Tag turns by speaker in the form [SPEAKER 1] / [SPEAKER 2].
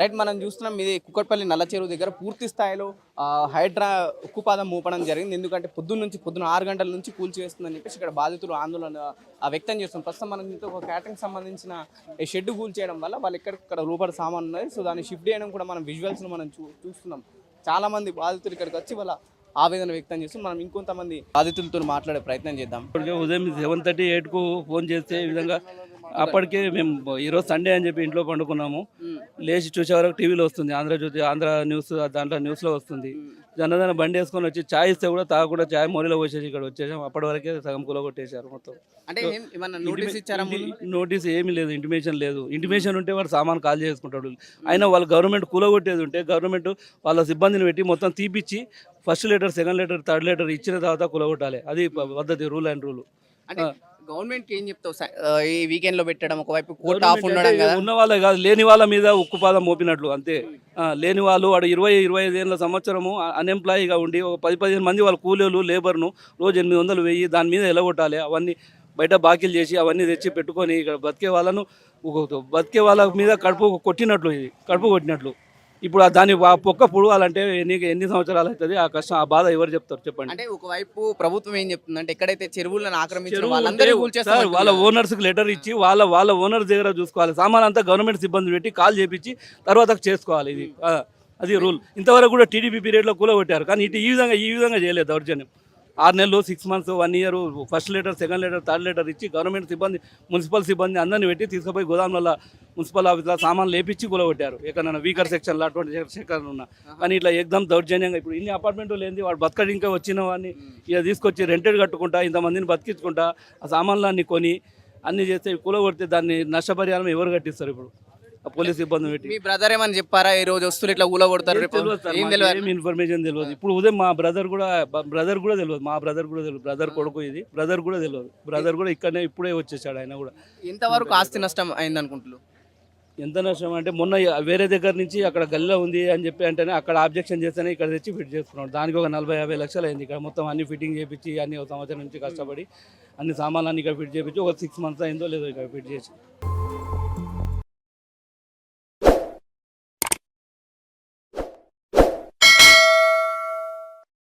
[SPEAKER 1] Right మనం చూస్తున్నాం ఇది కుక్కట్పల్లి నల్ల చెరువు దగ్గర పూర్తి స్థాయిలో హైడ్రా ఉక్కుపాదం మోపడం జరిగింది. ఎందుకంటే పొద్దున్న నుంచి పొద్దున్న ఆరు గంటల నుంచి కూల్చివేస్తుందని చెప్పేసి ఇక్కడ బాధితులు ఆందోళన వ్యక్తం చేస్తున్నారు. ప్రస్తుతం మనం దీంతో ఒక క్యాటరింగ్ సంబంధించిన షెడ్ కూల్చేయడం వల్ల వాళ్ళు ఎక్కడ ఇక్కడ రూపాయల సామాన్ ఉన్నది. సో దాన్ని షిఫ్ట్ చేయడం కూడా మనం విజువల్స్ మనం చూ చూస్తున్నాం. చాలా మంది బాధితులు ఇక్కడికి వచ్చి వాళ్ళ ఆవేదన వ్యక్తం చేస్తూ మనం ఇంకొంతమంది బాధితులతో మాట్లాడే ప్రయత్నం చేద్దాం.
[SPEAKER 2] ఇప్పటికే ఉదయం సెవెన్ థర్టీ ఎయిట్కు ఫోన్ చేస్తే ఈ విధంగా అప్పటికే మేము ఈరోజు సండే అని చెప్పి ఇంట్లో పండుకున్నాము. లేచి చూసే వరకు టీవీలో వస్తుంది. ఆంధ్రజ్యోతి ఆంధ్ర న్యూస్ దాంట్లో న్యూస్లో వస్తుంది. జనదన బండి వేసుకొని వచ్చి ఛాయ్ ఇస్తే కూడా తాగకుండా ఛాయ్ మొరిలో పోసేసి ఇక్కడ వచ్చేసాం. అప్పటి వరకే సగం కుల కొట్టేశారు మొత్తం.
[SPEAKER 1] అంటే నోటీస్ ఇచ్చారా ముందు?
[SPEAKER 2] నోటీస్ ఏమీ లేదు ఇంటిమేషన్ లేదు. ఇంటిమేషన్ ఉంటే వాడు సామాన్ కాల్ చేసుకుంటాడు. అయినా వాళ్ళు గవర్నమెంట్ కూలగొట్టేది ఉంటే గవర్నమెంట్ వాళ్ళ సిబ్బందిని పెట్టి మొత్తం తీపిచ్చి first letter second letter third letter ఇచ్చిన తర్వాత కూలగొట్టాలి అది పద్ధతి రూల్ అండ్ రూల్.
[SPEAKER 1] గవర్నమెంట్ ఏం చెప్తావు? స- ఆ, ఈ వీకెండ్లో పెట్టడం ఒకవైపు కోర్ట్ ఆఫ్ ఉండడం కదా?
[SPEAKER 2] ఉన్న వాళ్ళే కాదు లేని వాళ్ళ మీద ఉక్కుపాదం మోపినట్లు అంతే. ఆ, లేని వాళ్ళు వాడు ఇరవై ఇరవై ఐదు ఏళ్ళ సంవత్సరము అన్ఎంప్లాయీగా ఉండి ఒక పది పదిహేను మంది వాళ్ళ కూలీలు లేబర్ను రోజు ఎనిమిది వందలు వెయ్యి దాని మీద ఎలగొట్టాలి అవన్నీ బయట బాకీలు చేసి అవన్నీ తెచ్చి పెట్టుకొని ఇక్కడ బతికే వాళ్ళను ఒక- బతికే వాళ్ళ మీద కడుపు కొట్టినట్లు ఇది కడుపు కొట్టినట్లు. ఇప్పుడు ఆ దాని పొక్క పుడవాలంటే ఎన్ని ఎన్ని సంవత్సరాలు అవుతుంది? ఆ కష్టం ఆ బాధ ఎవరు చెప్తారు చెప్పండి.
[SPEAKER 1] అంటే ఒకవైపు ప్రభుత్వం ఏం చెప్తుంది అంటే ఎక్కడైతే చెరువులను
[SPEAKER 2] సార్, వాళ్ళ ఓనర్స్కి లెటర్ ఇచ్చి వాళ్ళ వాళ్ళ ఓనర్ దగ్గర చూసుకోవాలి. సామాన్ అంతా గవర్నమెంట్ సిబ్బంది పెట్టి కాల్ చేపించి తర్వాత చేసుకోవాలి ఇది. అది రూల్. ఇంతవరకు కూడా టీడీపీ పీరియడ్లో కూలగొట్టారు. కానీ ఇటు ఈ విధంగా ఈ విధంగా చేయలేదు దౌర్జన్యం. ఆరు నెలలు six months one year first letter second letter third letter ఇచ్చి గవర్నమెంట్ సిబ్బంది మున్సిపల్ సిబ్బంది అందరిని పెట్టి తీసుకుపోయి గోదాంలలో మున్సిపల్ ఆఫీస్లో సామాన్లు లేపించి కూలగొట్టారు. ఎక్కడైనా వీకర్ సెక్షన్లో అటువంటి సెక్షన్ ఉన్నా. కానీ ఇట్లా ఎగ్జామ్ దౌర్జన్యంగా ఇప్పుడు ఇన్ని అపార్ట్మెంట్లు లేని వాడు బతకడు ఇంకా వచ్చిన వాడిని ఇక తీసుకొచ్చి రెంటెడ్ కట్టుకుంటా ఇంతమందిని బతికించుకుంటా ఆ సామాన్లు అన్ని కొని అన్ని చేస్తే కూలగొడితే దాన్ని నష్టపరిహారం ఎవరు కట్టిస్తారు ఇప్పుడు? పోలీస్ సిబ్బంది పెట్టి.
[SPEAKER 1] మీ బ్రదర్ ఏమని చెప్పారా? ఈ రోజు వస్తువులు ఇట్లా ఊల కొడతారు
[SPEAKER 2] ఇన్ఫర్మేషన్ తెలియదు ఇప్పుడు ఉదయం మా బ్రదర్ కూడా బ్రదర్ కూడా తెలియదు మా బ్రదర్ కూడా తెలియదు బ్రదర్ కొడుకు ఇది బ్రదర్ కూడా తెలియదు బ్రదర్ కూడా ఇక్కడనే ఇప్పుడే వచ్చేసాడు ఆయన కూడా.
[SPEAKER 1] ఇంతవరకు ఆస్తి నష్టం అయింది అనుకుంటున్నారు
[SPEAKER 2] ఎంత నష్టం అంటే మొన్న వేరే దగ్గర నుంచి అక్కడ గల్లా ఉంది అని చెప్పి అంటేనే అక్కడ ఆబ్జెక్షన్ చేస్తేనే ఇక్కడ తెచ్చి ఫిట్ చేసుకున్నాడు. దానికి ఒక నలభై యాభై లక్షలు అయింది ఇక్కడ. మొత్తం అన్ని ఫిట్టింగ్ చేయించి అన్ని ఒక సంవత్సరం నుంచి కష్టపడి అన్ని సామాన్లు ఇక్కడ ఫిట్ చేయించి ఒక సిక్స్ మంత్స్ అయిందో లేదో ఇక్కడ ఫిట్ చేసి